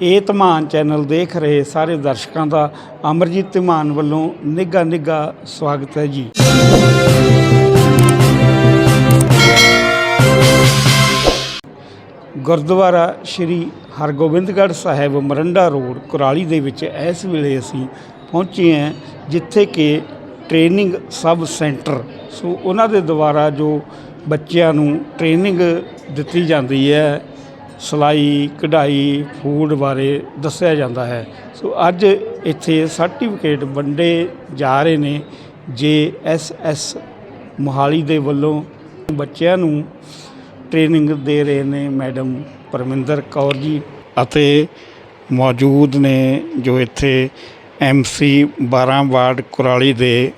ਇਹ ਧਮਾਨ ਚੈਨਲ ਦੇਖ ਰਹੇ ਸਾਰੇ ਦਰਸ਼ਕਾਂ ਦਾ ਅਮਰਜੀਤ ਧਮਾਨ ਵੱਲੋਂ ਨਿੱਘਾ ਨਿੱਘਾ ਸਵਾਗਤ ਹੈ ਜੀ। ਗੁਰਦੁਆਰਾ ਸ਼੍ਰੀ ਹਰਗੋਬਿੰਦਗੜ੍ਹ ਸਾਹਿਬ ਮਰੰਡਾ ਰੋਡ ਕੁਰਾਲੀ ਦੇ ਵਿੱਚ ਇਸ ਵੇਲੇ ਅਸੀਂ ਪਹੁੰਚੇ ਹਾਂ, ਜਿੱਥੇ ਕਿ ਟ੍ਰੇਨਿੰਗ ਸਬ ਸੈਂਟਰ, ਸੋ ਉਹਨਾਂ ਦੇ ਦੁਆਰਾ ਜੋ ਬੱਚਿਆਂ ਨੂੰ ਟ੍ਰੇਨਿੰਗ ਦਿੱਤੀ ਜਾਂਦੀ ਹੈ ਸਿਲਾਈ, ਕਢਾਈ, ਫੂਡ ਬਾਰੇ ਦੱਸਿਆ ਜਾਂਦਾ ਹੈ। ਸੋ ਅੱਜ ਇੱਥੇ ਸਰਟੀਫਿਕੇਟ ਵੰਡੇ ਜਾ ਰਹੇ ਨੇ ਜੇ ਐਸ ਐਸ ਮੋਹਾਲੀ ਦੇ ਵੱਲੋਂ ਬੱਚਿਆਂ ਨੂੰ ਟ੍ਰੇਨਿੰਗ ਦੇ ਰਹੇ ਨੇ ਮੈਡਮ ਪਰਮਿੰਦਰ ਕੌਰ ਜੀ ਅਤੇ ਮੌਜੂਦ ਨੇ ਜੋ ਇੱਥੇ ਐਮਸੀ 12 ਵਾਰਡ ਕੁਰਾਲੀ ਦੇ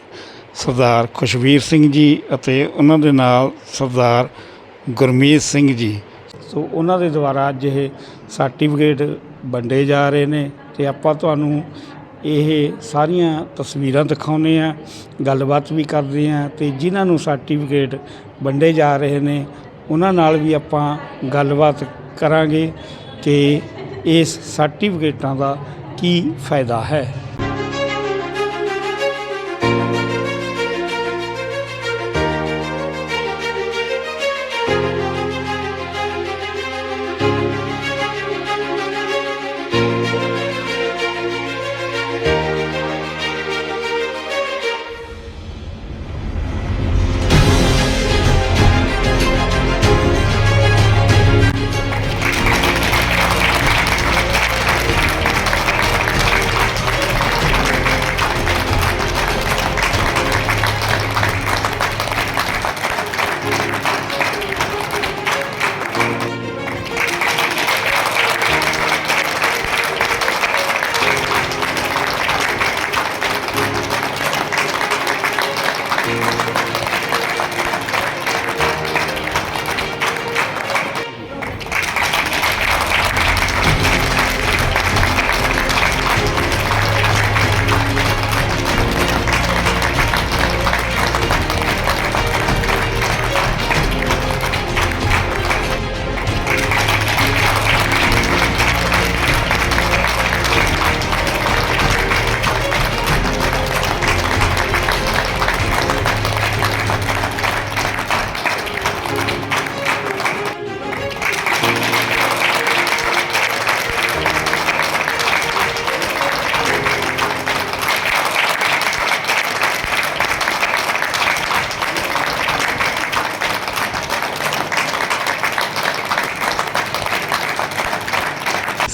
ਸਰਦਾਰ ਖੁਸ਼ਵੀਰ ਸਿੰਘ ਜੀ ਅਤੇ ਉਹਨਾਂ ਦੇ ਨਾਲ ਸਰਦਾਰ ਗੁਰਮੀਤ ਸਿੰਘ ਜੀ। ਸੋ ਉਹਨਾਂ ਦੇ ਦੁਆਰਾ ਅੱਜ ਇਹ ਸਰਟੀਫਿਕੇਟ ਵੰਡੇ ਜਾ ਰਹੇ ਨੇ ਤੇ ਆਪਾਂ ਤੁਹਾਨੂੰ ਇਹ ਸਾਰੀਆਂ ਤਸਵੀਰਾਂ ਦਿਖਾਉਂਦੇ ਆ ਗੱਲਬਾਤ ਵੀ ਕਰਦੇ ਆ ਤੇ ਜਿਨ੍ਹਾਂ ਨੂੰ ਸਰਟੀਫਿਕੇਟ ਵੰਡੇ ਜਾ ਰਹੇ ਨੇ, ਉਹਨਾਂ ਨਾਲ ਵੀ ਆਪਾਂ ਗੱਲਬਾਤ ਕਰਾਂਗੇ ਕਿ ਇਸ ਸਰਟੀਫਿਕੇਟਾਂ ਦਾ ਕੀ ਫਾਇਦਾ ਹੈ।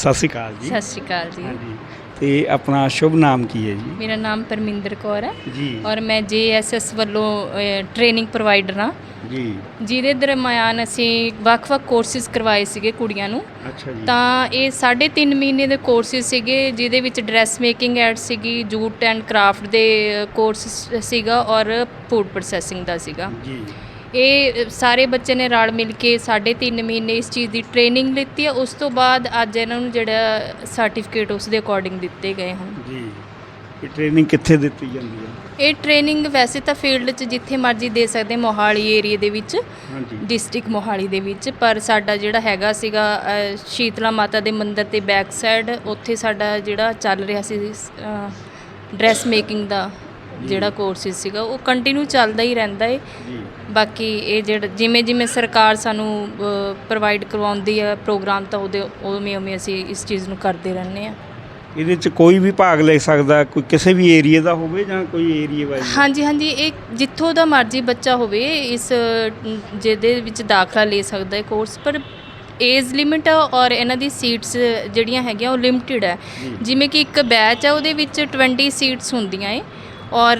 ਸਤਿ ਸ਼੍ਰੀ ਅਕਾਲ ਜੀ। ਸਤਿ ਸ਼੍ਰੀ ਅਕਾਲ ਜੀ। ਹਾਂਜੀ ਤੇ ਆਪਣਾ ਸ਼ੁਭ ਨਾਮ ਕੀ ਹੈ ਜੀ? ਮੇਰਾ ਨਾਮ ਪਰਮਿੰਦਰ ਕੌਰ ਹੈ। ਜੀ। ਔਰ ਮੈਂ ਜੇਐਸਐਸ ਵੱਲੋਂ ਟ੍ਰੇਨਿੰਗ ਪ੍ਰੋਵਾਈਡਰ ਹਾਂ। ਜੀ। ਜਿਹਦੇ ਦਰਮਿਆਨ ਅਸੀਂ ਵੱਖ-ਵੱਖ ਕੋਰਸਿਸ ਕਰਵਾਏ ਸੀਗੇ ਕੁੜੀਆਂ ਨੂੰ। ਅੱਛਾ ਜੀ। ਤਾਂ ਇਹ 3.5 ਮਹੀਨੇ ਦੇ ਕੋਰਸਿਸ ਸੀਗੇ ਜਿਹਦੇ ਵਿੱਚ ਡਰੈਸ ਮੇਕਿੰਗ ਐਡ ਸੀਗੀ ਜੂਟ ਐਂਡ ਕਰਾਫਟ ਦੇ ਕੋਰਸ ਸੀਗਾ ਔਰ ਫੂਡ ਪ੍ਰੋਸੈਸਿੰਗ ਦਾ ਸੀਗਾ। ਜੀ। ਇਹ ਸਾਰੇ ਬੱਚੇ ਨੇ ਰਲ ਮਿਲ ਕੇ 3.5 ਮਹੀਨੇ ਇਸ ਚੀਜ਼ ਦੀ ਟ੍ਰੇਨਿੰਗ ਲਿੱਤੀ ਹੈ। ਉਸ ਤੋਂ ਬਾਅਦ ਅੱਜ ਇਹਨਾਂ ਨੂੰ ਜਿਹੜਾ ਸਰਟੀਫਿਕੇਟ ਉਸ ਦੇ ਅਕੋਰਡਿੰਗ ਦਿੱਤੇ ਗਏ ਹਨ। ਜੀ। ਇਹ ਟ੍ਰੇਨਿੰਗ ਕਿੱਥੇ ਦਿੱਤੀ ਜਾਂਦੀ ਹੈ? ਇਹ ਟ੍ਰੇਨਿੰਗ ਵੈਸੇ ਤਾਂ ਫੀਲਡ 'ਚ ਜਿੱਥੇ ਮਰਜ਼ੀ ਦੇ ਸਕਦੇ ਮੋਹਾਲੀ ਏਰੀਆ ਦੇ ਵਿੱਚ ਹਾਂਜੀ। ਡਿਸਟ੍ਰਿਕਟ ਮੋਹਾਲੀ ਦੇ ਵਿੱਚ। ਪਰ ਸਾਡਾ ਜਿਹੜਾ ਹੈਗਾ ਸੀਗਾ ਸ਼ੀਤਲਾ ਮਾਤਾ ਦੇ ਮੰਦਿਰ ਤੇ ਬੈਕ ਸਾਈਡ ਉੱਥੇ ਸਾਡਾ ਜਿਹੜਾ ਚੱਲ ਰਿਹਾ ਸੀ ਡਰੈਸ ਮੇਕਿੰਗ ਦਾ। ਜਿਹੜਾ ਕੋਰਸਿਸ ਸੀਗਾ ਉਹ ਕੰਟੀਨਿਊ ਚੱਲਦਾ ਹੀ ਰਹਿੰਦਾ ਹੈ ਜੀ। ਬਾਕੀ ਇਹ ਜਿਹੜਾ ਜਿਵੇਂ ਜਿਵੇਂ ਸਰਕਾਰ ਸਾਨੂੰ ਪ੍ਰੋਵਾਈਡ ਕਰਵਾਉਂਦੀ ਹੈ ਪ੍ਰੋਗਰਾਮ ਤਾਂ ਉਹਦੇ ਉਵੇਂ ਉਵੇਂ ਅਸੀਂ ਇਸ ਚੀਜ਼ ਨੂੰ ਕਰਦੇ ਰਹਿੰਦੇ ਹਾਂ ਇਹਦੇ ਚ ਕੋਈ ਵੀ ਭਾਗ ਲੈ ਸਕਦਾ ਕੋਈ ਕਿਸੇ ਵੀ ਏਰੀਆ ਦਾ ਹੋਵੇ ਜਾਂ ਕੋਈ ਏਰੀਆ ਵਾਈਜ਼ ਹਾਂਜੀ ਹਾਂਜੀ ਇਹ ਜਿੱਥੋਂ ਦਾ ਮਰਜ਼ੀ ਬੱਚਾ ਹੋਵੇ ਇਸ ਜਿਹਦੇ ਵਿੱਚ ਦਾਖਲਾ ਲੈ ਸਕਦਾ ਹੈ ਕੋਰਸ ਪਰ ਏਜ ਲਿਮਿਟ ਔਰ ਇਹਨਾਂ ਦੀ ਸੀਟਸ ਜਿਹੜੀਆਂ ਹੈਗੀਆਂ ਉਹ ਲਿਮਟਿਡ ਹੈ। ਜਿਵੇਂ ਕਿ ਇੱਕ ਬੈਚ ਹੈ ਉਹਦੇ ਵਿੱਚ 20 ਸੀਟਸ ਹੁੰਦੀਆਂ ਏ। ਔਰ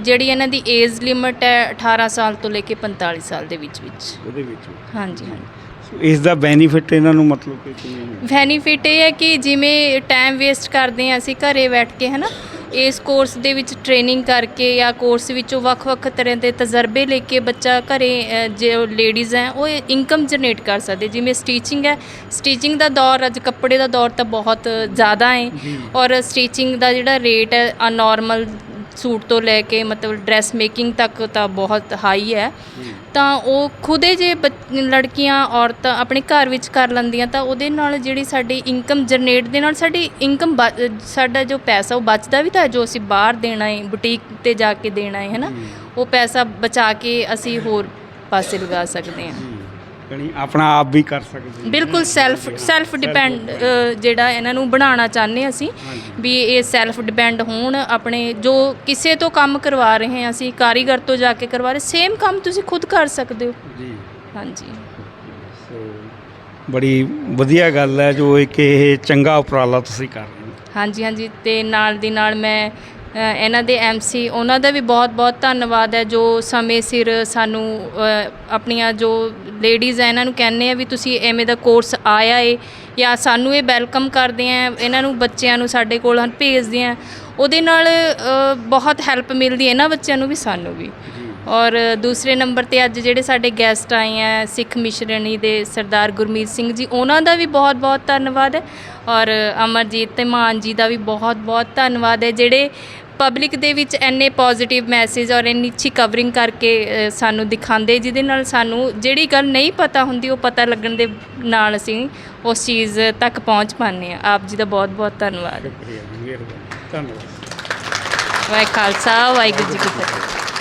ਜਿਹੜੀ ਇਹਨਾਂ ਦੀ ਏਜ ਲਿਮਿਟ ਹੈ 18 ਸਾਲ ਤੋਂ ਲੈ ਕੇ 45 ਸਾਲ ਦੇ ਵਿੱਚ ਵਿੱਚ। ਉਹਦੇ ਵਿੱਚ ਹਾਂਜੀ ਹਾਂਜੀ। ਇਸ ਦਾ ਬੈਨੀਫਿਟ ਇਹਨਾਂ ਨੂੰ ਮਤਲਬ ਕਿ ਹੈ? ਬੈਨੀਫਿਟ ਇਹ ਹੈ ਕਿ ਜਿਵੇਂ ਟਾਈਮ ਵੇਸਟ ਕਰਦੇ ਹਾਂ ਅਸੀਂ ਘਰੇ ਬੈਠ ਕੇ ਹਨਾ ਇਸ ਕੋਰਸ ਦੇ ਵਿੱਚ ਟ੍ਰੇਨਿੰਗ ਕਰਕੇ ਜਾਂ ਕੋਰਸ ਵਿੱਚੋਂ ਵੱਖ-ਵੱਖ ਤਰ੍ਹਾਂ ਦੇ ਤਜਰਬੇ ਲੈ ਕੇ ਬੱਚਾ ਘਰੇ ਅ, ਜੋ ਲੇਡੀਜ਼ ਹੈ ਉਹ ਇਨਕਮ ਜਨਰੇਟ ਕਰ ਸਕਦੇ। ਜਿਵੇਂ ਸਟੀਚਿੰਗ ਹੈ ਸਟੀਚਿੰਗ ਦਾ ਦੌਰ ਅੱਜ ਕੱਪੜੇ ਦਾ ਦੌਰ ਤਾਂ ਬਹੁਤ ਜ਼ਿਆਦਾ ਹੈ ਔਰ ਸਟੀਚਿੰਗ ਦਾ ਜਿਹੜਾ ਰੇਟ ਹੈ ਨਾਰਮਲ ਸੂਟ ਤੋਂ ਲੈ ਕੇ ਮਤਲਬ ਡਰੈਸ ਮੇਕਿੰਗ ਤੱਕ ਤਾਂ ਬਹੁਤ ਹਾਈ ਹੈ। ਤਾਂ ਉਹ ਖੁਦੇ ਜੇ ਬੱਚ- ਲੜਕੀਆਂ ਔਰਤਾਂ ਆਪਣੇ ਘਰ ਵਿੱਚ ਕਰ ਲੈਂਦੀਆਂ ਤਾਂ ਉਹਦੇ ਨਾਲ ਜਿਹੜੀ ਸਾਡੀ ਇਨਕਮ ਜਨਰੇਟ ਦੇ ਨਾਲ ਸਾਡੀ ਇਨਕਮ ਸਾਡਾ ਜੋ ਪੈਸਾ ਉਹ ਬਚਦਾ ਵੀ ਤਾਂ ਜੋ ਅਸੀਂ ਬਾਹਰ ਦੇਣਾ ਹੈ ਬੁਟੀਕ ਤੇ ਜਾ ਕੇ ਦੇਣਾ ਹੈ ਹਨਾ ਉਹ ਪੈਸਾ ਬਚਾ ਕੇ ਅਸੀਂ ਹੋਰ ਪਾਸੇ ਲਗਾ ਸਕਦੇ ਹਾਂ। ਯਾਨੀ ਆਪਣਾ ਆਪ ਵੀ ਕਰ ਸਕਦੇ। ਬਿਲਕੁਲ ਸੈਲਫ ਸੈਲਫ ਡਿਪੈਂਡ ਜਿਹੜਾ ਇਹਨਾਂ ਨੂੰ ਬਣਾਉਣਾ ਚਾਹੁੰਦੇ ਅਸੀਂ ਵੀ ਇਹ ਸੈਲਫ ਡਿਪੈਂਡ ਹੋਣ ਆਪਣੇ ਜੋ ਕਿਸੇ ਤੋਂ ਕੰਮ ਕਰਵਾ ਰਹੇ ਹਾਂ ਅਸੀਂ ਕਾਰੀਗਰ ਤੋਂ ਜਾ ਕੇ ਕਰਵਾ ਰਹੇ ਸੇਮ ਕੰਮ ਤੁਸੀਂ ਖੁਦ ਕਰ ਸਕਦੇ ਹੋ। ਜੀ। ਹਾਂਜੀ। ਬੜੀ ਵਧੀਆ ਗੱਲ ਹੈ ਜੋ ਇੱਕ ਇਹ ਚੰਗਾ ਉਪਰਾਲਾ ਤੁਸੀਂ ਕਰ ਰਹੇ ਹੋ। ਹਾਂਜੀ ਹਾਂਜੀ ਤੇ ਨਾਲ ਦੀ ਨਾਲ ਮੈਂ ਇਹਨਾਂ ਦੇ ਐਮਸੀ ਉਹਨਾਂ ਦਾ ਵੀ ਬਹੁਤ-ਬਹੁਤ ਧੰਨਵਾਦ ਹੈ, ਜੋ ਸਮੇਂ ਸਿਰ ਸਾਨੂੰ ਆਪਣੀਆਂ ਜੋ ਲੇਡੀਜ਼ ਹੈ, ਇਹਨਾਂ ਨੂੰ ਕਹਿੰਦੇ ਆ ਵੀ ਤੁਸੀਂ ਐਵੇਂ ਦਾ ਕੋਰਸ ਆਇਆ ਏ, ਜਾਂ ਸਾਨੂੰ ਇਹ ਵੈਲਕਮ ਕਰਦੇ ਆ, ਇਹਨਾਂ ਨੂੰ ਬੱਚਿਆਂ ਨੂੰ ਸਾਡੇ ਕੋਲ ਹਨ, ਭੇਜਦੇ ਆ। ਉਹਦੇ ਨਾਲ ਬਹੁਤ ਹੈਲਪ ਮਿਲਦੀ ਹੈ ਇਹਨਾਂ ਬੱਚਿਆਂ ਨੂੰ ਵੀ, ਸਾਨੂੰ ਵੀ। ਔਰ ਦੂਸਰੇ ਨੰਬਰ ਤੇ ਅੱਜ ਜਿਹੜੇ ਸਾਡੇ ਗੈਸਟ ਆਏ ਆ, ਸਿੱਖ ਮਿਸ਼ਰਣੀ ਦੇ ਸਰਦਾਰ ਗੁਰਮੀਤ ਸਿੰਘ ਜੀ, ਉਹਨਾਂ ਦਾ ਵੀ ਬਹੁਤ-ਬਹੁਤ ਧੰਨਵਾਦ ਹੈ। ਔਰ ਅਮਰਜੀਤ ਤੇ ਮਾਨ ਜੀ ਦਾ ਵੀ ਬਹੁਤ-ਬਹੁਤ ਧੰਨਵਾਦ ਹੈ, ਜਿਹੜੇ ਪਬਲਿਕ ਦੇ ਵਿੱਚ ਐਨੇ ਪੋਜ਼ਿਟਿਵ ਮੈਸੇਜ ਔਰ ਇੰਨੀ ਅੱਛੀ ਕਵਰਿੰਗ ਕਰਕੇ ਸਾਨੂੰ ਦਿਖਾਉਂਦੇ ਜਿਹਦੇ ਨਾਲ ਸਾਨੂੰ ਜਿਹੜੀ ਗੱਲ ਨਹੀਂ ਪਤਾ ਹੁੰਦੀ ਉਹ ਪਤਾ ਲੱਗਣ ਦੇ ਨਾਲ ਅਸੀਂ ਉਸ ਚੀਜ਼ ਤੱਕ ਪਹੁੰਚ ਪਾਉਂਦੇ ਆ ਆਪ ਜੀ ਦਾ ਬਹੁਤ-ਬਹੁਤ ਧੰਨਵਾਦ। ਸ਼ੁਕਰੀਆ ਜੀ ਮਿਹਰਬਾਨੀ। ਧੰਨਵਾਦ। ਵਾਹਿ ਖਾਲਸਾ ਵਾਹਿਗੁਰੂ ਜੀ ਕੀ ਫਤਿਹ।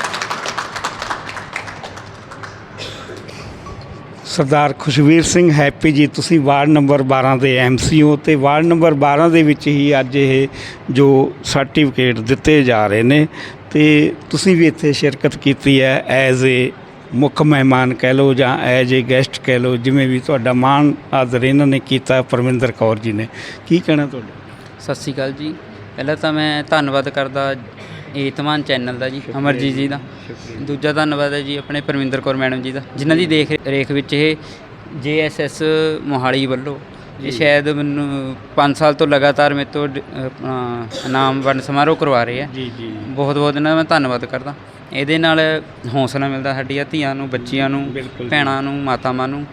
ਸਰਦਾਰ ਖੁਸ਼ਵੀਰ ਸਿੰਘ ਹੈਪੀ ਜੀ, ਤੁਸੀਂ ਵਾਰਡ ਨੰਬਰ 12 ਦੇ ਐਮਸੀ ਹੋ ਤੇ ਵਾਰਡ ਨੰਬਰ 12 ਦੇ ਵਿੱਚ ਹੀ ਅੱਜ ਇਹ ਜੋ ਸਰਟੀਫਿਕੇਟ ਦਿੱਤੇ ਜਾ ਰਹੇ ਨੇ ਤੇ ਤੁਸੀਂ ਵੀ ਇੱਥੇ ਸ਼ਿਰਕਤ ਕੀਤੀ ਹੈ ਐਜ਼ ਏ ਮੁੱਖ ਮਹਿਮਾਨ ਕਹਿ ਲਓ ਜਾਂ ਐਜ਼ ਏ ਗੈਸਟ ਕਹਿ ਲਓ, ਜਿਵੇਂ ਵੀ ਤੁਹਾਡਾ ਮਾਣ ਆਦਰ ਇਹਨਾਂ ਨੇ ਕੀਤਾ, ਪਰਮਿੰਦਰ ਕੌਰ ਜੀ ਨੇ। ਕੀ ਕਹਿਣਾ ਤੁਹਾਡਾ? ਸਤਿ ਸ਼੍ਰੀ ਅਕਾਲ ਜੀ। ਪਹਿਲਾਂ ਤਾਂ ਮੈਂ ਧੰਨਵਾਦ ਕਰਦਾ ਏਤਮਾਨ ਚੈਨਲ ਦਾ ਜੀ ਅਮਰਜੀਤ ਜੀ ਦਾ। ਦੂਜਾ ਧੰਨਵਾਦ ਹੈ ਜੀ ਆਪਣੇ ਪਰਮਿੰਦਰ ਕੌਰ ਮੈਡਮ ਜੀ ਦਾ ਜਿਨ੍ਹਾਂ ਦੀ ਦੇਖ ਰੇਖ ਵਿੱਚ ਇਹ ਜੇਐਸਐਸ ਮੋਹਾਲੀ ਵੱਲੋਂ ਇਹ ਸ਼ਾਇਦ ਮੈਨੂੰ 5 ਸਾਲ ਤੋਂ ਲਗਾਤਾਰ ਮੇਰੇ ਤੋਂ ਆਪਣਾ ਇਨਾਮ ਵੰਡ ਸਮਾਰੋਹ ਕਰਵਾ ਰਹੇ ਆ ਜੀ ਜੀ। ਬਹੁਤ ਬਹੁਤ ਇਹਨਾਂ ਦਾ ਮੈਂ ਧੰਨਵਾਦ ਕਰਦਾ। ਇਹਦੇ ਨਾਲ ਹੌਸਲਾ ਮਿਲਦਾ ਸਾਡੀਆਂ ਧੀਆਂ ਨੂੰ ਬੱਚੀਆਂ ਨੂੰ। ਭੈਣਾਂ ਨੂੰ ਮਾਤਾਵਾਂ ਨੂੰ।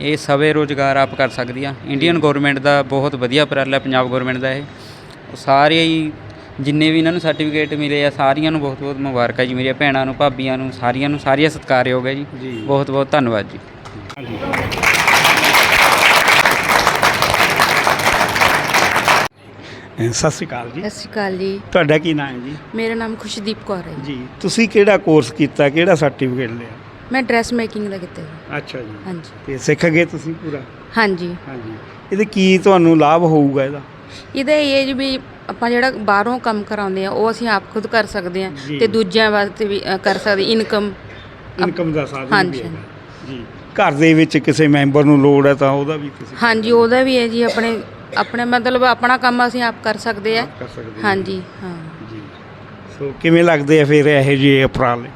ਇਹ ਸਵੇ ਰੋਜ਼ਗਾਰ ਆਪ ਕਰ ਸਕਦੀਆਂ। ਇੰਡੀਅਨ ਗਵਰਨਮੈਂਟ ਦਾ ਬਹੁਤ ਵਧੀਆ ਉਪਰਾਲਾ ਹੈ ਪੰਜਾਬ ਗਵਰਨਮੈਂਟ ਦਾ ਇਹ। ਸਾਰੇ ਹੀ ਜਿੰਨੇ ਵੀ ਇਹਨਾਂ ਨੂੰ ਸਰਟੀਫਿਕੇਟ ਮਿਲੇ ਆ ਸਾਰੀਆਂ ਨੂੰ ਬਹੁਤ ਬਹੁਤ ਮੁਬਾਰਕਾਂ ਜੀ ਮੇਰੀਆਂ ਭੈਣਾਂ ਨੂੰ ਭਾਬੀਆਂ ਨੂੰ ਸਾਰੀਆਂ ਨੂੰ ਸਾਰੀਆਂ ਸਤਿਕਾਰਯੋਗ ਹੈ ਜੀ। ਜੀ। ਬਹੁਤ ਬਹੁਤ ਧੰਨਵਾਦ ਜੀ। ਸਤਿ ਸ਼੍ਰੀ ਅਕਾਲ ਜੀ। ਸਤਿ ਸ਼੍ਰੀ ਅਕਾਲ ਜੀ। ਤੁਹਾਡਾ ਕੀ ਨਾਮ ਹੈ ਜੀ? ਮੇਰਾ ਨਾਮ ਖੁਸ਼ਦੀਪ ਕੌਰ ਹੈ ਜੀ। ਜੀ ਤੁਸੀਂ ਕਿਹੜਾ ਕੋਰਸ ਕੀਤਾ ਕਿਹੜਾ ਸਰਟੀਫਿਕੇਟ ਲਿਆ? ਮੈਂ ਡਰੈਸ ਮੇਕਿੰਗ ਦਾ ਕੀਤਾ ਜੀ। ਅੱਛਾ ਜੀ। ਹਾਂਜੀ। ਤੇ ਸਿੱਖ ਗਏ ਤੁਸੀਂ ਪੂਰਾ? ਹਾਂਜੀ। ਹਾਂਜੀ। ਇਹਦੇ ਕੀ ਤੁਹਾਨੂੰ ਲਾਭ ਹੋਊਗਾ ਇਹਦਾ? ਇਹਦਾ ਇਹ ਜੀ ਵੀ ਆਪਾਂ ਜਿਹੜਾ ਬਾਹਰੋਂ ਕੰਮ ਕਰਾਉਂਦੇ ਆ ਉਹ ਅਸੀਂ ਆਪ ਖੁਦ ਕਰ ਸਕਦੇ ਆ ਜੀ। ਤੇ ਦੂਜਿਆਂ ਵਾਸਤੇ ਵੀ ਅ, ਕਰ ਸਕਦੇ ਇਨਕਮ ਇਨਕਮ ਦਾ ਸਾਧਨ ਹਾਂਜੀ, ਵੀ ਹੈ ਜੀ। ਘਰ ਦੇ ਵਿੱਚ ਕਿਸੇ ਮੈਂਬਰ ਨੂੰ ਲੋੜ ਹੈ ਤਾਂ ਉਹਦਾ ਵੀ ਤੁਸੀਂ ਹਾਂਜੀ ਉਹਦਾ ਵੀ ਹੈ ਜੀ ਆਪਣੇ ਆਪਣੇ ਮਤਲਬ ਆਪਣਾ ਕੰਮ ਅਸੀਂ ਆਪ ਕਰ ਸਕਦੇ ਆ। ਕਰ ਸਕਦੇ ਹੋ। ਹਾਂਜੀ ਹਾਂ। ਜੀ। ਸੋ ਕਿਵੇਂ ਲੱਗਦੇ ਆ ਫਿਰ ਇਹੋ ਜਿਹੇ ਉਪਰਾਲੇ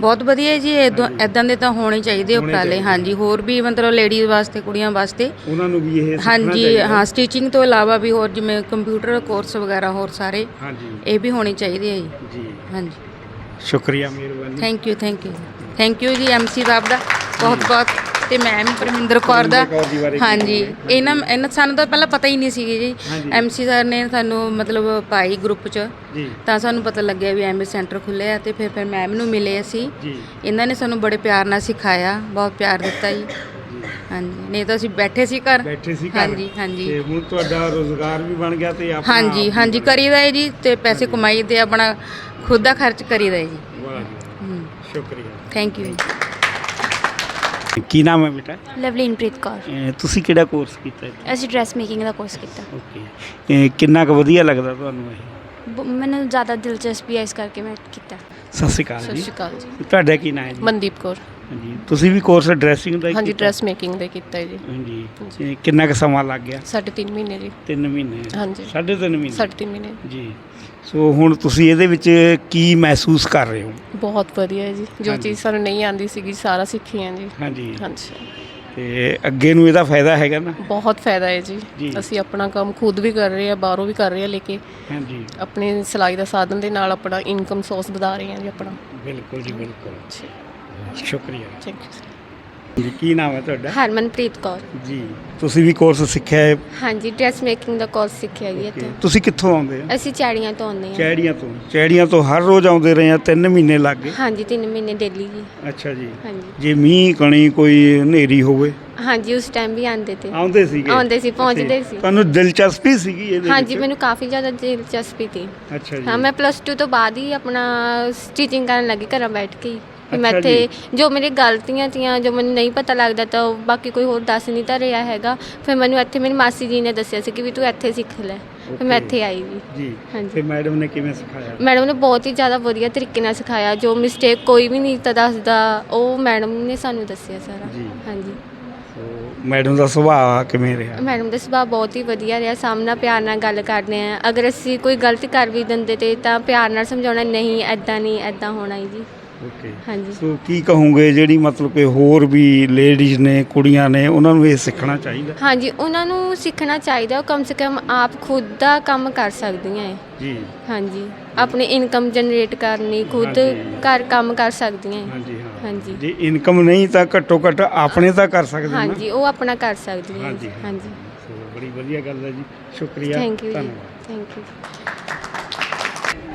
ਬਹੁਤ ਵਧੀਆ ਜੀ ਇਦਾਂ ਦੇ ਤਾਂ ਹੋਣੇ ਚਾਹੀਦੇ ਉਪਰਾਲੇ। ਹਾਂਜੀ ਹੋਰ ਵੀ ਮਤਲਬ ਲੇਡੀਜ਼ ਵਾਸਤੇ ਕੁੜੀਆਂ ਵਾਸਤੇ। ਉਹਨਾਂ ਨੂੰ ਵੀ ਇਹ ਹਾਂਜੀ। ਹਾਂ ਸਟਿਚਿੰਗ ਤੋਂ ਇਲਾਵਾ ਵੀ ਹੋਰ ਜਿਵੇਂ ਕੰਪਿਊਟਰ ਕੋਰਸ ਵਗੈਰਾ ਹੋਰ ਸਾਰੇ ਇਹ ਵੀ ਹੋਣੇ ਚਾਹੀਦੇ ਆ ਜੀ। ਜੀ। ਹਾਂਜੀ। ਸ਼ੁਕਰੀਆ ਮਿਹਰਬਾਨੀ। Thank you thank you thank you ਜੀ ਐਮਸੀ ਸਾਹਿਬ ਦਾ। ਬਹੁਤ ਬਹੁਤ ਤੇ ਮੈਮ ਪਰਮਿੰਦਰ ਕੌਰ ਦਾ। ਪਰਮਿੰਦਰ ਕੌਰ ਜੀ ਬਾਰੇ ਹਾਂਜੀ। ਇਹਨਾਂ ਇਹਨਾਂ ਸਾਨੂੰ ਤਾਂ ਪਹਿਲਾਂ ਪਤਾ ਹੀ ਨਹੀਂ ਸੀ ਜੀ। ਹਾਂਜੀ। ਐਮਸੀ ਸਰ ਨੇ ਸਾਨੂੰ ਮਤਲਬ ਪਾਈ ਗਰੁੱਪ 'ਚ। ਜੀ। ਤਾਂ ਸਾਨੂੰ ਪਤਾ ਲੱਗਿਆ ਵੀ ਐਮਏ ਸੈਂਟਰ ਖੁੱਲਿਆ ਤੇ ਫਿਰ ਫਿਰ ਮੈਮ ਨੂੰ ਮਿਲੇ ਅਸੀਂ। ਜੀ। ਇਹਨਾਂ ਨੇ ਸਾਨੂੰ ਬੜੇ ਪਿਆਰ ਨਾਲ ਸਿਖਾਇਆ ਬਹੁਤ ਪਿਆਰ ਦਿੱਤਾ ਜੀ। ਹਾਂਜੀ। ਨਹੀਂ ਤਾਂ ਅਸੀਂ ਬੈਠੇ ਸੀ ਘਰ। ਬੈਠੇ ਸੀ ਘਰ। ਹਾਂਜੀ ਹਾਂਜੀ। ਤੇ ਹੁਣ ਤੁਹਾਡਾ ਰੋਜ਼ਗਾਰ ਵੀ ਬਣ ਗਿਆ ਤੇ ਆਪਣਾ ਹਾਂਜੀ ਹਾਂਜੀ। ਕਰੀਦਾ ਹੈ ਜੀ ਤੇ ਪੈਸੇ ਕਮਾਈ ਤੇ ਆਪਣਾ ਖੁਦ ਦਾ ਖਰਚ ਕਰੀਦਾ ਹੈ ਜੀ। ਵਾਹ ਜੀ। ਹੂੰ। ਸ਼ੁਕਰੀਆ। ਥੈਂਕ ਯੂ ਕੀ ਨਾਮ ਹੈ ਬੇਟਾ? ਲਵਲੀਨਪ੍ਰੀਤ ਕੌਰ। ਤੁਸੀਂ ਕਿਹੜਾ ਕੋਰਸ ਕੀਤਾ ਹੈ ਅਸੀਂ ਡਰੈਸ ਮੇਕਿੰਗ ਦਾ ਕੋਰਸ ਕੀਤਾ। ਓਕੇ ਇਹ ਕਿੰਨਾ ਕੁ ਵਧੀਆ ਲੱਗਦਾ ਤੁਹਾਨੂੰ ਇਹ? ਬ- ਮੈਨੂੰ ਜ਼ਿਆਦਾ ਦਿਲਚਸਪੀ ਹੈ ਇਸ ਕਰਕੇ ਮੈਂ ਕੀਤਾ। ਸਤਿ ਸ਼੍ਰੀ ਅਕਾਲ ਸਤਿ ਜੀ ਸ਼੍ਰੀ ਅਕਾਲ ਜੀ। ਤੁਹਾਡਾ ਕੀ ਨਾਮ ਹੈ ਜੀ? ਮਨਦੀਪ ਕੌਰ। ਹਾਂਜੀ। ਤੁਸੀਂ ਵੀ ਕੋਰਸ ਡਰੈਸਿੰਗ ਦਾ ਹੀ ਹਾਂਜੀ ਕੀਤਾ? ਡਰੈਸ ਮੇਕਿੰਗ ਦਾ ਕੀਤਾ ਹੈ ਜੀ। ਹਾਂਜੀ। ਕਿੰਨਾ ਕੁ ਸਮਾਂ ਲੱਗ ਗਿਆ? ਸਾਢੇ ਤਿੰਨ ਮਹੀਨੇ ਜੀ। 3 ਮਹੀਨੇ। ਹਾਂਜੀ। ਸਾਢੇ ਤਿੰਨ ਮਹੀਨੇ? ਸਾਢੇ ਤਿੰਨ ਮਹੀਨੇ। ਜੀ। ਸੋ ਹੁਣ ਤੁਸੀਂ ਇਹਦੇ ਵਿੱਚ ਕੀ ਮਹਿਸੂਸ ਕਰ ਰਹੇ ਹੋ? ਬਹੁਤ ਵਧੀਆ ਹੈ ਜੀ। ਜੋ ਹਾਂਜੀ। ਚੀਜ਼ ਸਾਨੂੰ ਨਹੀਂ ਆਂਦੀ ਸੀਗੀ ਸਾਰਾ ਸਿੱਖੀ ਹੈ ਜੀ। ਹਾਂਜੀ। ਹਾਂਜੀ। ਤੇ ਅੱਗੇ ਨੂੰ ਇਹਦਾ ਫਾਇਦਾ ਹੈਗਾ ਨਾ? ਬਹੁਤ ਫਾਇਦਾ ਹੈ ਜੀ। ਜੀ। ਅਸੀਂ ਆਪਣਾ ਕੰਮ ਖੁਦ ਵੀ ਕਰ ਰਹੇ ਹਾਂ ਬਾਹਰੋਂ ਵੀ ਕਰ ਰਹੇ ਹਾਂ ਲੈ ਕੇ ਹਾਂਜੀ। ਆਪਣੇ ਸਿਲਾਈ ਦਾ ਸਾਧਨ ਦੇ ਨਾਲ ਆਪਣਾ ਇਨਕਮ ਸੋਰਸ ਵਧਾ ਰਹੇ ਹਾਂ ਜੀ ਆਪਣਾ। ਬਿਲਕੁਲ ਜੀ ਬਿਲਕੁਲ। ਸ਼ੁਕਰੀਆ। ਥੈਂਕ ਯੂ ਜੀ ਕੀ ਨਾਮ ਹੈ ਤੁਹਾਡਾ? ਹਰਮਨਪ੍ਰੀਤ ਕੌਰ। ਜੀ ਤੁਸੀਂ ਵੀ ਕੋਰਸ ਸਿੱਖਿਆ ਹੈ? ਹਾਂਜੀ ਡਰੈਸ ਮੇਕਿੰਗ ਦਾ ਕੋਰਸ ਸਿੱਖਿਆ ਜੀ ਇੱਥੇ। ਤੁਸੀਂ ਕਿੱਥੋਂ ਆਉਂਦੇ ਆ ਅਸੀਂ ਚਾੜੀਆਂ ਤੋਂ ਆਉਂਦੇ ਹਾਂ। ਚੈੜੀਆਂ ਤੋਂ। ਚੈੜੀਆਂ ਤੋਂ ਹਰ ਰੋਜ਼ ਆਉਂਦੇ ਰਹੇ ਆ 3 ਮਹੀਨੇ ਲੱਗ ਗਏ। ਹਾਂਜੀ 3 ਮਹੀਨੇ ਡੇਲੀ ਜੀ। ਅੱਛਾ ਜੀ। ਹਾਂਜੀ। ਜੇ ਮੀਂਹ ਕਣੀ ਕੋਈ ਹਨੇਰੀ ਹੋਵੇ? ਹਾਂਜੀ ਉਸ ਟਾਈਮ ਵੀ ਆਉਂਦੇ ਤੇ। ਆਉਂਦੇ ਸੀਗੇ? ਆਉਂਦੇ ਸੀ, ਪਹੁੰਚਦੇ। ਸੀ। ਤੁਹਾਨੂੰ ਦਿਲਚਸਪੀ ਸੀਗੀ ਇਹਦੇ ਹਾਂਜੀ ਵਿੱਚ? ਮੈਨੂੰ ਕਾਫੀ ਜ਼ਿਆਦਾ ਦਿਲਚਸਪੀ ਸੀ। ਅੱਛਾ ਜੀ। ਹਾਂ ਮੈਂ ਪਲੱਸ 2 ਤੋਂ ਬਾਅਦ ਹੀ ਆਪਣਾ ਸਟਿਚਿੰਗ ਕਰਨ ਲੱਗੀ ਘਰਾਂ ਬੈਠ ਕੇ ਮੈਂ ਅੱਛਾ ਇੱਥੇ ਜੋ ਮੇਰੀ ਗਲਤੀਆਂ ਤੀਆਂ ਜੋ ਮੈਨੂੰ ਨਹੀਂ ਪਤਾ ਲੱਗਦਾ ਤਾਂ ਉਹ ਬਾਕੀ ਕੋਈ ਹੋਰ ਦੱਸ ਨਹੀਂ ਤਾਂ ਰਿਹਾ ਹੈਗਾ। ਫਿਰ ਮੈਨੂੰ ਇੱਥੇ ਮੇਰੀ ਮਾਸੀ ਜੀ ਨੇ ਦੱਸਿਆ ਸੀ ਕਿ ਵੀ ਤੂੰ ਇੱਥੇ ਸਿੱਖ ਲੈ। ਫਿਰ ਮੈਂ Okay. ਇੱਥੇ ਆਈ ਵੀ। ਜੀ। ਹਾਂਜੀ। ਤੇ ਮੈਡਮ ਨੇ ਕਿਵੇਂ ਸਿਖਾਇਆ? ਮੈਡਮ ਨੇ ਬਹੁਤ ਹੀ ਜ਼ਿਆਦਾ ਵਧੀਆ ਤਰੀਕੇ ਨਾਲ ਸਿਖਾਇਆ। ਜੋ ਮਿਸਟੇਕ ਕੋਈ ਵੀ ਨਹੀਂ ਤਾਂ ਦੱਸਦਾ। ਉਹ ਮੈਡਮ ਨੇ ਸਾਨੂੰ ਦੱਸਿਆ ਸਾਰਾ। ਜੀ। ਹਾਂਜੀ। ਸੋ ਮੈਡਮ ਦਾ ਸੁਭਾਅ ਕਿਵੇਂ ਰਿਹਾ? ਮੈਡਮ ਦਾ ਸੁਭਾਅ ਬਹੁਤ ਹੀ ਵਧੀਆ ਰਿਹਾ। ਸਾਹਮਣਾ ਪਿਆਰ ਨਾਲ ਗੱਲ ਕਰਦੇ ਆ ਅਗਰ ਅਸੀਂ ਕੋਈ ਗਲਤੀ ਕਰ ਵੀ ਦਿੰਦੇ ਤੇ ਤਾਂ ਪਿਆਰ ਨਾਲ ਸਮਝਾਉਣਾ ਨਹੀਂ ਐਦਾਂ ਨਹੀਂ ਐਦਾਂ ਹੋਣਾ ਹੀ ਜੀ। ਓਕੇ ਹਾਂਜੀ। ਸੋ ਕੀ ਕਹੋਗੇ ਜਿਹੜੀ ਮਤਲਬ ਕਿ ਹੋਰ ਵੀ ਲੇਡੀਜ਼ ਨੇ ਕੁੜੀਆਂ ਨੇ ਉਹਨਾਂ ਨੂੰ ਇਹ ਸਿੱਖਣਾ ਚਾਹੀਦਾ? ਹਾਂਜੀ ਉਹਨਾਂ ਨੂੰ ਸਿੱਖਣਾ ਚਾਹੀਦਾ। ਉਹ ਕਮ ਸੇ ਕਮ ਆਪ ਖੁਦ ਦਾ ਕੰਮ ਕਰ ਸਕਦੀਆਂ ਹੈ ਜੀ। ਹਾਂਜੀ। ਆਪਣੀ ਇਨਕਮ ਜਨਰੇਟ ਕਰਨੀ ਖੁਦ ਹਾਂਜੀ। ਘਰ ਕੰਮ ਕਰ ਸਕਦੀਆਂ ਹੈ ਹਾਂਜੀ ਹਾਂ। ਹਾਂਜੀ। ਜੇ ਇਨਕਮ ਨਹੀਂ ਤਾਂ ਘੱਟੋ ਘੱਟ ਆਪਣੇ ਤਾਂ ਕਰ ਸਕਦੇ ਨਾ ਹਾਂਜੀ ਉਹ ਆਪਣਾ ਕਰ ਸਕਦੀਆਂ ਹੈ ਹਾਂਜੀ। ਹਾਂਜੀ। ਸੋ ਬੜੀ ਵਧੀਆ ਗੱਲ ਹੈ ਜੀ। ਸ਼ੁਕਰੀਆ। ਥੈਂਕ ਯੂ ਜੀ। ਧੰਨਵਾਦ। ਥੈਂਕ ਯੂ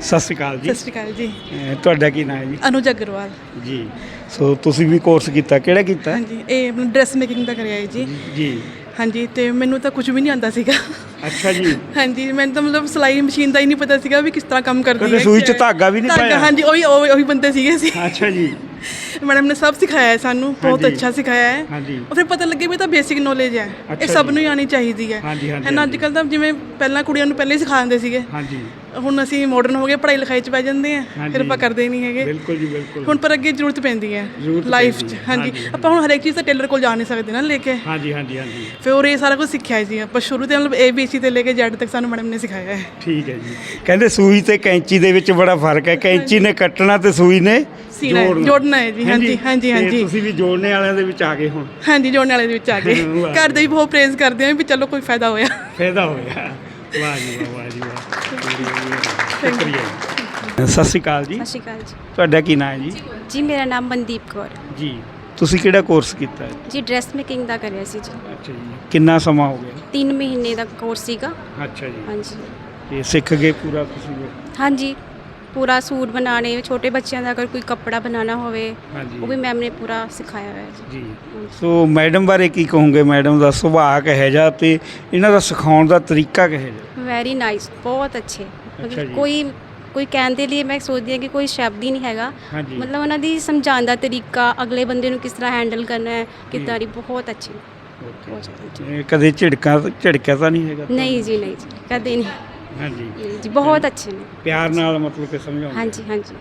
ਸਤਿ ਸ਼੍ਰੀ ਅਕਾਲ ਜੀ। ਸਤਿ ਸ਼੍ਰੀ ਅਕਾਲ ਜੀ। ਅਹ ਤੁਹਾਡਾ ਕੀ ਨਾਮ ਹੈ ਜੀ? ਅਨੁਜ ਅਗਰਵਾਲ। ਜੀ। ਸੋ ਤੁਸੀਂ ਵੀ ਕੋਰਸ ਕੀਤਾ ਕਿਹੜਾ ਕੀਤਾ? ਹਾਂਜੀ ਇਹ ਡਰੈਸ ਮੇਕਿੰਗ ਦਾ ਕਰਿਆ ਹੈ ਜੀ। ਜੀ। ਹਾਂਜੀ ਤੇ ਮੈਨੂੰ ਤਾਂ ਕੁਝ ਵੀ ਨਹੀਂ ਆਉਂਦਾ ਸੀਗਾ। ਅੱਛਾ ਜੀ। ਹਾਂਜੀ ਮੈਨੂੰ ਤਾਂ ਮਤਲਬ ਸਿਲਾਈ ਮਸ਼ੀਨ ਦਾ ਹੀ ਨਹੀਂ ਪਤਾ ਸੀਗਾ ਵੀ ਕਿਸ ਤਰ੍ਹਾਂ ਕੰਮ ਕਰਦੀ ਹੈ ਕਦੇ ਸੂਈ 'ਚ ਹੈ। ਧਾਗਾ ਵੀ ਨਹੀਂ ਪਾਇਆ? ਹਾਂਜੀ ਉਹੀ ਉਹੀ ਉਹੀ ਬੰਦੇ ਸੀਗੇ ਸੀ ਅੱਛਾ ਜੀ। ਮੈਡਮ ਨੇ ਸਭ ਸਿਖਾਇਆ ਹੈ ਸਾਨੂੰ ਬਹੁਤ। ਅੱਛਾ ਸਿਖਾਇਆ ਹੈ। ਹਾਂਜੀ। ਉਹ ਫਿਰ ਪਤਾ ਲੱਗੇ ਵੀ ਇਹ ਤਾਂ ਬੇਸਿਕ ਨੋਲੇਜ ਹੈ। ਇਹ ਸਭ। ਨੂੰ ਹੀ ਆਣੀ ਚਾਹੀਦੀ ਹੈ। ਹਾਂਜੀ, ਹਾਂਜੀ, ਹੈ ਨਾ ਅੱਜ। ਕੱਲ੍ਹ ਤਾਂ ਜਿਵੇਂ ਪਹਿਲਾਂ ਕੁੜੀਆਂ ਨੂੰ ਪਹਿਲੇ ਹੀ ਸਿਖਾ ਦਿੰਦੇ ਸੀਗੇ। ਹਾਂਜੀ। ਹੁਣ ਅਸੀਂ ਮਾਡਰਨ ਹੋ ਗਏ ਪੜ੍ਹਾਈ ਲਿਖਾਈ 'ਚ ਪੈ ਜਾਂਦੇ ਆ ਹਾਂਜੀ। ਫਿਰ ਆਪਾਂ ਕਰਦੇ ਨਹੀਂ ਹੈਗੇ। ਬਿਲਕੁਲ ਜੀ ਬਿਲਕੁਲ। ਹੁਣ ਪਰ ਅੱਗੇ ਜ਼ਰੂਰਤ ਪੈਂਦੀ ਹੈ ਜ਼ਰੂਰਤ ਲਾਈਫ ਪੈਂਦੀ 'ਚ। ਹੈ। ਹਾਂਜੀ। ਹਾਂਜੀ, ਆਪਾਂ ਹੁਣ ਹਰੇਕ ਚੀਜ਼ ਤਾਂ ਟੇਲਰ ਕੋਲ ਜਾ ਨਹੀਂ ਸਕਦੇ ਨਾ ਲੈ ਕੇ। ਹਾਂਜੀ ਹਾਂਜੀ ਹਾਂਜੀ। ਫਿਰ ਉਹ ਇਹ ਸਾਰਾ ਕੁਝ ਸਿੱਖਿਆ ਸੀ ਆਪਾਂ ਸ਼ੁਰੂ ਤੇ ਮਤਲਬ ਏ ਬੀ ਸੀ ਤੇ ਲੈ ਕੇ ਜ਼ੈਡ ਤੱਕ ਸਾਨੂੰ ਮੈਡਮ ਨੇ ਸਿਖਾਇਆ ਹੈ। ਠੀਕ ਹੈ ਜੀ। ਕਹਿੰਦੇ ਸੂਈ ਤੇ ਕੈਂਚੀ ਦੇ ਵਿੱਚ ਬੜਾ ਫ਼ਰਕ ਹੈ। ਕੈਂਚੀ ਨੇ ਕੱਟਣਾ ਤੇ ਸੂਈ ਨੇ ਸੀਣਾ ਹੈ, ਜੋੜਨਾ। ਹੈ ਜੀ, ਹਾਂਜੀ, ਹਾਂਜੀ, ਤੇ ਹਾਂਜੀ। ਤੁਸੀਂ ਵੀ ਜੋੜਨੇ ਵਾਲਿਆਂ ਦੇ ਵਿੱਚ ਆ ਗਏ ਹੁਣ। ਹਾਂਜੀ ਜੋੜਨ ਵਾਲੇ ਦੇ ਵਿੱਚ ਆ ਗਏ। ਘਰ ਦੇ ਵੀ ਬਹੁਤ ਪ੍ਰੇਜ਼ ਕਰਦੇ ਆ ਵੀ ਚਲੋ ਕੋਈ ਫਾਇਦਾ ਹੋਇਆ। ਫਾਇਦਾ ਹੋਇਆ। ਵਾਹ ਜੀ ਵਾਹ ਵਾਹ ਜੀ ਵਾਹ। ਸ਼ੁਕਰੀਆ ਜੀ। ਸਤਿ ਸ਼੍ਰੀ ਅਕਾਲ ਜੀ। ਸਤਿ ਸ਼੍ਰੀ ਅਕਾਲ ਜੀ। ਤੁਹਾਡਾ ਕੀ ਨਾਮ ਹੈ ਜੀ? ਜੀ ਮੇਰਾ ਨਾਮ ਮਨਦੀਪ ਕੌਰ। ਜੀ। ਤੁਸੀਂ ਕਿਹੜਾ ਕੋਰਸ ਕੀਤਾ ਹੈ? ਜੀ ਡਰੈਸ ਮੇਕਿੰਗ ਦਾ ਕਰਿਆ ਸੀ ਜੀ। ਅੱਛਾ ਜੀ। ਕਿੰਨਾ ਸਮਾਂ ਹੋ ਗਿਆ? 3 ਮਹੀਨੇ ਦਾ ਕੋਰਸ ਸੀਗਾ। ਅੱਛਾ ਜੀ। ਹਾਂਜੀ। ਇਹ ਸਿੱਖ ਗਏ ਪੂਰਾ ਤੁਸੀਂ ਹਾਂਜੀ। ਪੂਰਾ ਸੂਟ ਬਣਾਉਣੇ ਛੋਟੇ ਬੱਚਿਆਂ ਦਾ ਅਗਰ ਕੋਈ ਕੱਪੜਾ ਬਣਾਉਣਾ ਹੋਵੇ ਹਾਂਜੀ। ਉਹ ਵੀ ਮੈਮ ਨੇ ਪੂਰਾ ਸਿਖਾਇਆ ਹੋਇਆ ਜੀ। ਜੀ। ਸੋ ਮੈਡਮ ਬਾਰੇ ਕੀ ਕਹੋਗੇ? ਮੈਡਮ ਦਾ ਸੁਭਾਅ ਕਿਹੋ ਜਿਹਾ ਤੇ ਇਹਨਾਂ ਦਾ ਸਿਖਾਉਣ ਦਾ ਤਰੀਕਾ ਕਿਹੋ ਜਿਹਾ? ਵੈਰੀ ਨਾਈਸ ਬਹੁਤ ਅੱਛੇ। ਅੱਛਾ ਮਤਲਬ ਜੀ। ਕੋਈ ਕੋਈ ਕਹਿਣ ਦੇ ਲਈ ਮੈਂ ਸੋਚਦੀ ਹਾਂ ਕਿ ਕੋਈ ਸ਼ਬਦ ਹੀ ਨਹੀਂ ਹੈਗਾ। ਹਾਂਜੀ। ਮਤਲਬ ਉਹਨਾਂ ਦੀ ਸਮਝਾਉਣ ਦਾ ਤਰੀਕਾ ਅਗਲੇ ਬੰਦੇ ਨੂੰ ਕਿਸ ਤਰ੍ਹਾਂ ਹੈਂਡਲ ਕਰਨਾ ਹੈ ਕਿੱਦਾਂ ਦੀ ਬਹੁਤ ਅੱਛੀ। ਇਹ ਕਦੇ ਝਿੜਕਾਂ ਝਿੜਕਿਆ ਤਾਂ ਨਹੀਂ ਹੈਗਾ ਨਹੀਂ ਜੀ ਨਹੀਂ ਜੀ ਕਦੇ ਨਹੀਂ। ਹਾਂਜੀ। ਜੀ ਬਹੁਤ ਅੱਛੇ ਨੇ। ਪਿਆਰ ਨਾਲ ਮਤਲਬ ਕਿ ਸਮਝਾਉਂਦੇ ਹਾਂਜੀ ਹਾਂਜੀ।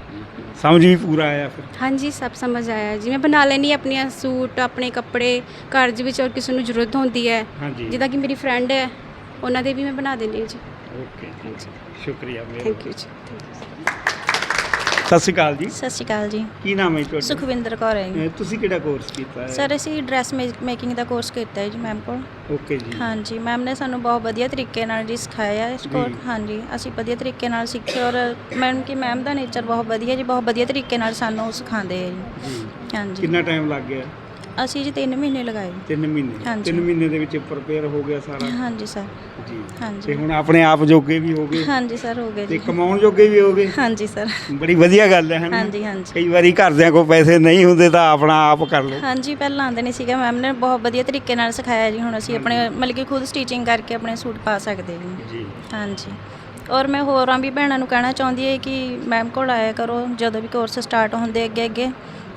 ਸਮਝ ਵੀ ਪੂਰਾ ਆਇਆ ਫਿਰ? ਹਾਂਜੀ ਸਭ ਸਮਝ ਆਇਆ ਜੀ। ਮੈਂ ਬਣਾ ਲੈਣੀ ਆਪਣੀਆਂ ਸੂਟ ਆਪਣੇ ਕੱਪੜੇ ਘਰ ਦੇ ਵਿੱਚ ਔਰ ਕਿਸੇ ਨੂੰ ਜ਼ਰੂਰਤ ਹੁੰਦੀ ਹੈ। ਜਿੱਦਾਂ ਕਿ ਮੇਰੀ ਫਰੈਂਡ ਹੈ ਉਹਨਾਂ ਦੇ ਵੀ ਮੈਂ ਬਣਾ ਦਿੰਦੀ ਹਾਂ ਜੀ। ਹਾਂਜੀ ਸ਼ੁਕਰੀਆ ਮੇਰਾ। ਥੈਂਕ ਯੂ ਜੀ। ਸਤਿ ਸ਼੍ਰੀ ਅਕਾਲ ਜੀ। ਸਤਿ ਸ਼੍ਰੀ ਅਕਾਲ ਜੀ। ਕੀ ਨਾਮ ਹੈ ਜੀ ਤੁਹਾਡਾ? ਸੁਖਵਿੰਦਰ ਕੌਰ ਹੈ ਜੀ। ਅਹ ਤੁਸੀਂ ਕਿਹੜਾ ਕੋਰਸ ਕੀਤਾ ਹੈ? ਸਰ ਅਸੀਂ ਡਰੈਸ ਮੇਕਿੰਗ ਦਾ ਕੋਰਸ ਕੀਤਾ ਹੈ ਜੀ ਮੈਮ ਕੋਲ। ਓਕੇ ਜੀ। ਹਾਂਜੀ ਮੈਮ ਨੇ ਸਾਨੂੰ ਬਹੁਤ ਵਧੀਆ ਤਰੀਕੇ ਨਾਲ ਜੀ ਸਿਖਾਇਆ ਇਸ ਕੋਲ ਜੀ। ਹਾਂਜੀ ਅਸੀਂ ਵਧੀਆ ਤਰੀਕੇ ਨਾਲ ਸਿੱਖਿਆ ਔਰ ਮੈਮ ਕਿ ਮੈਮ ਦਾ ਨੇਚਰ ਬਹੁਤ ਵਧੀਆ ਜੀ ਬਹੁਤ ਵਧੀਆ ਤਰੀਕੇ ਨਾਲ ਸਾਨੂੰ ਸਿਖਾਉਂਦੇ ਆ ਜੀ। ਜੀ। ਹਾਂਜੀ। ਕਿੰਨਾ ਟਾਈਮ ਲੱਗ ਗਿਆ? ਅਸੀਂ ਜੀ 3 ਮਹੀਨੇ ਲਗਾਏ। 3 ਮਹੀਨੇ? ਹਾਂਜੀ। 3 ਮਹੀਨੇ ਦੇ ਵਿੱਚ ਪ੍ਰਪੇਅਰ ਹੋ ਗਿਆ ਸਾਰਾ? ਹਾਂਜੀ ਸਰ। ਜੀ। ਹਾਂਜੀ। ਤੇ ਹੁਣ ਆਪਣੇ ਆਪ ਜੋਗੇ ਵੀ ਹੋ ਗਏ? ਹਾਂਜੀ ਸਰ ਹੋ ਗਏ ਤੇ ਜੀ। ਕਮਾਉਣ ਜੋਗੇ ਵੀ ਹੋ ਗਏ? ਹਾਂਜੀ ਸਰ। ਬੜੀ ਵਧੀਆ ਗੱਲ ਹੈ ਹਨਾ? ਹਾਂਜੀ ਹਾਂਜੀ। ਕਈ ਵਾਰੀ ਘਰਦਿਆਂ ਕੋਲ ਪੈਸੇ ਨਹੀਂ ਹੁੰਦੇ ਤਾਂ ਆਪਣਾ ਆਪ ਕਰ ਲਓ। ਹਾਂਜੀ ਪਹਿਲਾਂ ਆਉਂਦੇ ਨਹੀਂ ਸੀਗਾ। ਮੈਮ ਨੇ ਬਹੁਤ ਵਧੀਆ ਤਰੀਕੇ ਨਾਲ ਸਿਖਾਇਆ ਜੀ। ਹੁਣ ਅਸੀਂ ਆਪਣੇ ਮਤਲਬ ਕਿ ਖੁਦ ਸਟਿਚਿੰਗ ਕਰਕੇ ਆਪਣੇ ਸੂਟ ਪਾ ਸਕਦੇ ਜੀ ਜੀ। ਹਾਂਜੀ। ਔਰ ਮੈਂ ਹੋਰਾਂ ਵੀ ਭੈਣਾਂ ਨੂੰ ਕਹਿਣਾ ਚਾਹੁੰਦੀ ਹੈ ਕਿ ਮੈਮ ਕੋਲ ਆਇਆ ਕਰੋ। ਜਦੋਂ ਵੀ ਕੋਰਸ ਸਟਾਰਟ ਹੁੰਦੇ ਅੱਗੇ ਅੱਗੇ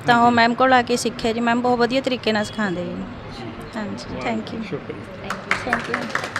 ਤਾਂ ਉਹ ਮੈਮ ਕੋਲ ਆ ਕੇ ਸਿੱਖਿਆ ਜੀ। ਮੈਮ ਬਹੁਤ ਵਧੀਆ ਤਰੀਕੇ ਨਾਲ ਸਿਖਾਉਂਦੇ ਜੀ। ਹਾਂਜੀ ਥੈਂਕ ਯੂ ਸ਼ੁਕਰੀਆ। Thank you